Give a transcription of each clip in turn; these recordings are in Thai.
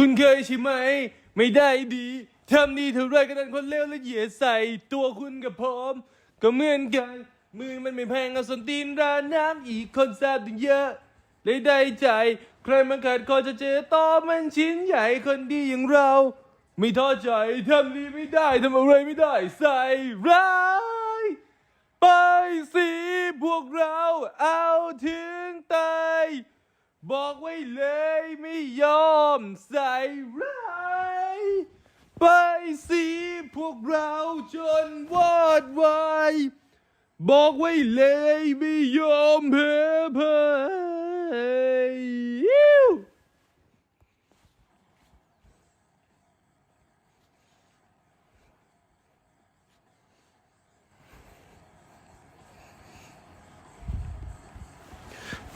คุณเคยใช่ไหม ไม่ได้ดี ทำดีเท่าไรก็ดันคนเลวและเหยียดใส่ ตัวคุณกับผม ก็เหมือนกัน มือมันไม่แพงเอาสนตีนรานน้ำอีกคนทราบถึงเยอะเลยได้ใจ ใครมาขาดคอจะเจอต่อมันชิ้นใหญ่คนดีอย่างเรา ไม่ท้อใจทำดีไม่ได้ทำอะไรไม่ได้ใส่ร้ายไปสิพวกเราเอาถึงตาย บอกไว้เลยไม่ยอมใส่ร้ายไปสิพวกเราจนวอดวายบอกไว้เลยไม่ยอมแพ้พ่ายอิ๊ว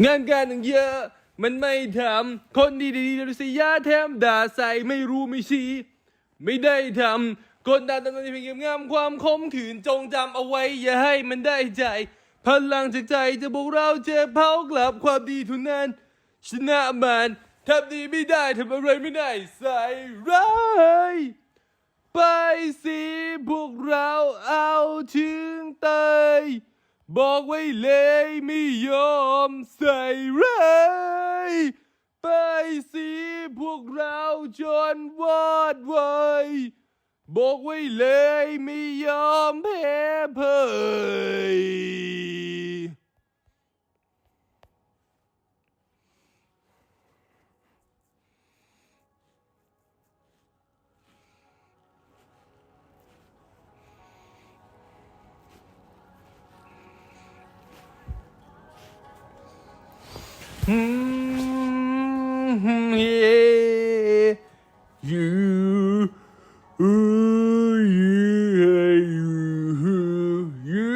งานการหนึ่งเยอะ มันไม่ทำคนดีดีๆริยาแถมด่าใส่ไม่รู้ไม่ชี้ ไม่ได้ทำคนด่าตำนานเพียงงามความคมขืนจงจำเอาไว้ อย่าให้มันได้ใจ พลังจากใจจะบอกเราเจ็บเผากลับความดีทุนนั้น ชนะมันทำดีไม่ได้ทำอะไรไม่ได้ใส่ร้ายไปสิพวกเราเอาถึงเตยบอกไว้เลยไม่ยอมใส่ร้าย ไปสิพวกเราจนวอดไวายบอกไว้เลยไม่ยอมแพ้เพย Hmm, yeah, you, ooh, yeah, you, you,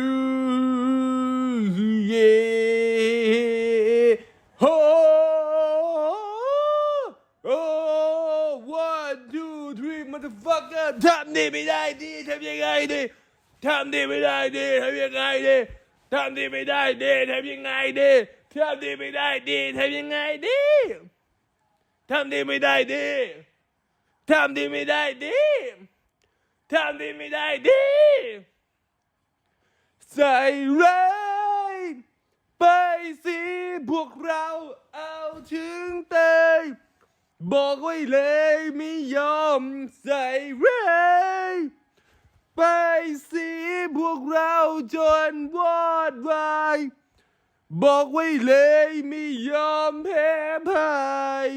yeah. Oh, oh, one, two, three, motherfucker. ทำดีไม่ได้ดีทำยังไงดีทำดีไม่ได้ดีทำยังไงดีทำดีไม่ได้ดีทำยังไงดีทำดีไม่ได้ดีทำยังไงดี ทำดีไม่ได้ดีทำดีไม่ได้ดีทำดีไม่ได้ดีใส่ร้ายไปสิพวกเราเอาถึงเตยบอกไว้เลยไม่ยอมใส่ร้ายไปสิพวกเราจนวอดวายบอกไว้เลยไม่ยอมแพ้พ่าย